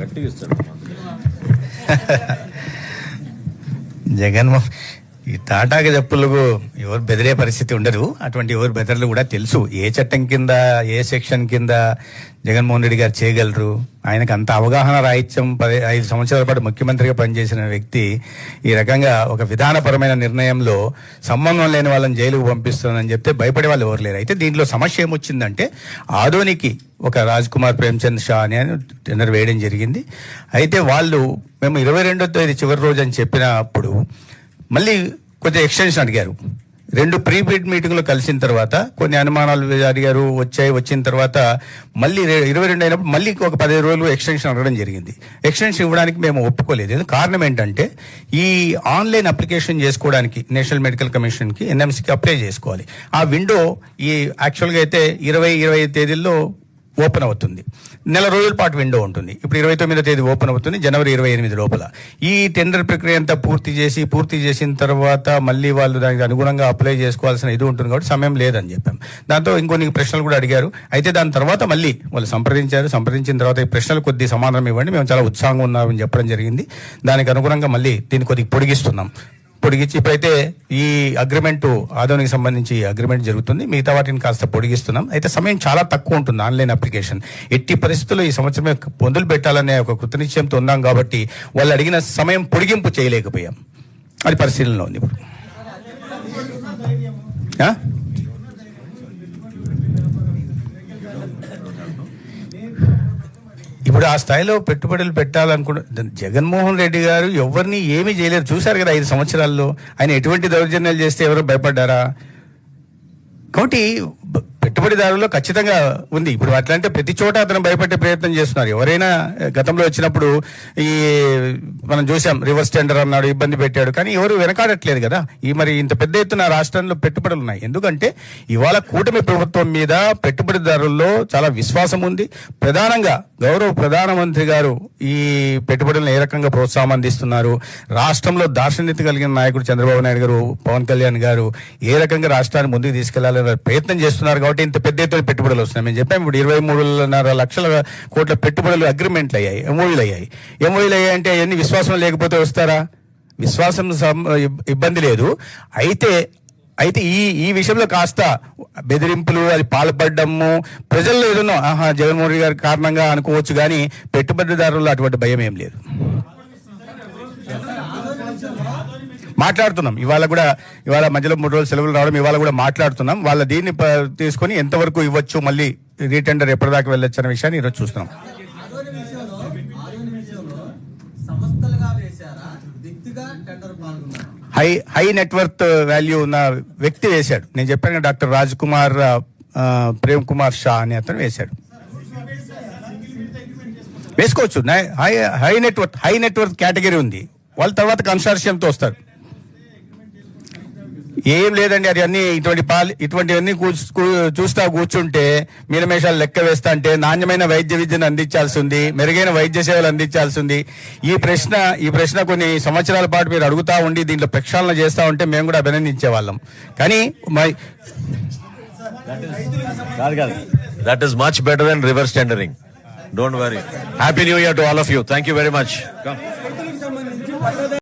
గట్టిగా ఇస్తాడు. జగన్మోహన్ ఈ తాటాకి చెప్పులకు ఎవరు బెదిరే పరిస్థితి ఉండదు. అటువంటి ఎవరు బెదర్లు కూడా తెలుసు. ఏ చట్టం కింద ఏ సెక్షన్ కింద జగన్మోహన్ రెడ్డి గారు చేయగలరు? ఆయనకు అంత అవగాహన రాహిత్యం పది ఐదు సంవత్సరాల పాటు ముఖ్యమంత్రిగా పనిచేసిన వ్యక్తి ఈ రకంగా ఒక విధానపరమైన నిర్ణయంలో సంబంధం లేని వాళ్ళని జైలుకు పంపిస్తుందని చెప్తే భయపడే వాళ్ళు ఎవరు లేరు. అయితే దీంట్లో సమస్య ఏమొచ్చిందంటే ఆదోనికి ఒక రాజ్ కుమార్ ప్రేమ్చంద్ షా అని ఆయన టెండర్ వేయడం జరిగింది. అయితే వాళ్ళు మేము ఇరవై రెండో తేదీ చివరి రోజు అని చెప్పినప్పుడు మళ్ళీ కొద్దిగా ఎక్స్టెన్షన్ అడిగారు. రెండు ప్రీ బిడ్ మీటింగ్లో కలిసిన తర్వాత కొన్ని అనుమానాలు అడిగారు వచ్చాయి వచ్చిన తర్వాత మళ్ళీ ఇరవై రెండు అయినప్పుడు మళ్ళీ ఒక పదిహేను రోజులు ఎక్స్టెన్షన్ అడగడం జరిగింది. ఎక్స్టెన్షన్ ఇవ్వడానికి మేము ఒప్పుకోలేదు. కారణం ఏంటంటే ఈ ఆన్లైన్ అప్లికేషన్ చేసుకోవడానికి నేషనల్ మెడికల్ కమిషన్కి ఎన్ఎంసీకి అప్లై చేసుకోవాలి. ఆ విండో ఈ యాక్చువల్గా అయితే ఇరవై ఇరవై తేదీల్లో ఓపెన్ అవుతుంది. నెల రోజుల పాటు విండో ఉంటుంది. ఇప్పుడు ఇరవై తొమ్మిదో తేదీ ఓపెన్ అవుతుంది జనవరి ఇరవై ఎనిమిది లోపల. ఈ టెండర్ ప్రక్రియ అంతా పూర్తి చేసి పూర్తి చేసిన తర్వాత మళ్ళీ వాళ్ళు దానికి అనుగుణంగా అప్లై చేసుకోవాల్సిన ఇది ఉంటుంది కాబట్టి సమయం లేదని చెప్పాం. దాంతో ఇంకొన్ని ప్రశ్నలు కూడా అడిగారు. అయితే దాని తర్వాత మళ్ళీ వాళ్ళు సంప్రదించారు. సంప్రదించిన తర్వాత ఈ ప్రశ్నలు కొద్ది సమాధానం ఇవ్వండి. మేము చాలా ఉత్సాహంగా ఉన్నామని చెప్పడం జరిగింది. దానికి అనుగుణంగా మళ్ళీ దీన్ని కొద్దిగా పొడిగిస్తున్నాం. పొడిగించి ఇప్పుడైతే ఈ అగ్రిమెంట్ ఆదోనికి సంబంధించి అగ్రిమెంట్ జరుగుతుంది. మిగతా వాటిని కాస్త పొడిగిస్తున్నాం. అయితే సమయం చాలా తక్కువ ఉంటుంది ఆన్లైన్ అప్లికేషన్. ఎట్టి పరిస్థితుల్లో ఈ సంవత్సరమే పొందులు పెట్టాలనే ఒక కృతనిశ్చయంతో ఉన్నాం కాబట్టి వాళ్ళు అడిగిన సమయం పొడిగింపు చేయలేకపోయాం. అది పరిశీలనలో ఉంది ఇప్పుడు. ఇప్పుడు ఆ స్థాయిలో పెట్టుబడులు పెట్టాలనుకుంటే జగన్మోహన్ రెడ్డి గారు ఎవరిని ఏమీ చేయలేరు. చూశారు కదా ఐదు సంవత్సరాల్లో. ఆయన ఎటువంటి దౌర్జన్యాలు చేస్తే ఎవరు భయపడ్డారా? కాబట్టి పెట్టుబడిదారుల్లో ఖచ్చితంగా ఉంది. ఇప్పుడు అట్లంటే ప్రతి చోట అతను భయపెట్టే ప్రయత్నం చేస్తున్నారు. ఎవరైనా గతంలో వచ్చినప్పుడు ఈ మనం చూసాం రివర్స్ టెండర్ అన్నాడు ఇబ్బంది పెట్టాడు. కానీ ఎవరు వెనకాడట్లేదు కదా. ఈ మరి ఇంత పెద్ద ఎత్తున రాష్ట్రంలో పెట్టుబడులు ఉన్నాయి. ఎందుకంటే ఇవాళ కూటమి ప్రభుత్వం మీద పెట్టుబడిదారుల్లో చాలా విశ్వాసం ఉంది. ప్రధానంగా గౌరవ ప్రధానమంత్రి గారు ఈ పెట్టుబడులను ఏ రకంగా ప్రోత్సాహం అందిస్తున్నారు? రాష్ట్రంలో దార్శనికత కలిగిన నాయకుడు చంద్రబాబు నాయుడు గారు పవన్ కళ్యాణ్ గారు ఏ రకంగా రాష్ట్రాన్ని ముందుకు తీసుకెళ్ళాలనే ప్రయత్నం చేస్తున్నారు కాబట్టి ఇంత పెద్ద ఎత్తున పెట్టుబడులు వస్తున్నాయి. మేము చెప్పాము ఇప్పుడు ఇరవై మూడున్నర లక్షల కోట్ల పెట్టుబడులు అగ్రిమెంట్లు అయ్యాయి ఎంఓయూలు అయ్యాయి. ఎంఓయూలు అయ్యాయి అంటే అవన్నీ విశ్వాసం లేకపోతే వస్తారా? విశ్వాసం ఇబ్బంది లేదు. అయితే అయితే ఈ ఈ విషయంలో కాస్త బెదిరింపులు అది పాల్పడము ప్రజల్లో ఏదన్నా ఆహా జగన్మోహన్ గారి కారణంగా అనుకోవచ్చు కానీ పెట్టుబడిదారుల్లో అటువంటి భయం ఏం లేదు. మాట్లాడుతున్నాం. ఇవాళ కూడా ఇవాళ మధ్యలో మూడు రోజులు సెలవులు రావడం ఇవాళ కూడా మాట్లాడుతున్నాం. వాళ్ళ దీన్ని తీసుకొని ఎంతవరకు ఇవ్వచ్చు మళ్ళీ రీటెండర్ ఎప్పటిదాకా వెళ్ళొచ్చు అనే విషయాన్ని ఈరోజు చూస్తున్నాం. హై హై నెట్వర్త్ వాల్యూ ఉన్న వ్యక్తి వేశాడు. నేను చెప్పాను డాక్టర్ రాజ్ కుమార్ ప్రేమ్ కుమార్ షా అని అతను వేశాడు. వేసుకోవచ్చు. High high net worth high net worth category ఉంది. వాళ్ళ తర్వాత కన్సార్షియంతో వస్తారు. ఏం లేదండి అది అన్ని ఇటువంటి పాలు ఇటువంటివన్నీ కూర్చు- చూస్తా కూర్చుంటే మీనమేషాలు లెక్క వేస్తా అంటే నాణ్యమైన వైద్య విద్యను అందించాల్సి ఉంది మెరుగైన వైద్య సేవలు అందించాల్సి ఉంది ఈ ప్రశ్న ఈ ప్రశ్న కొన్ని సంవత్సరాల పాటు మీరు అడుగుతా ఉండి దీంట్లో ప్రక్షాళన చేస్తా ఉంటే మేము కూడా అభినందించే వాళ్ళం. కానీ my that is much better than reverse tendering don't worry happy new year to all of you thank you very much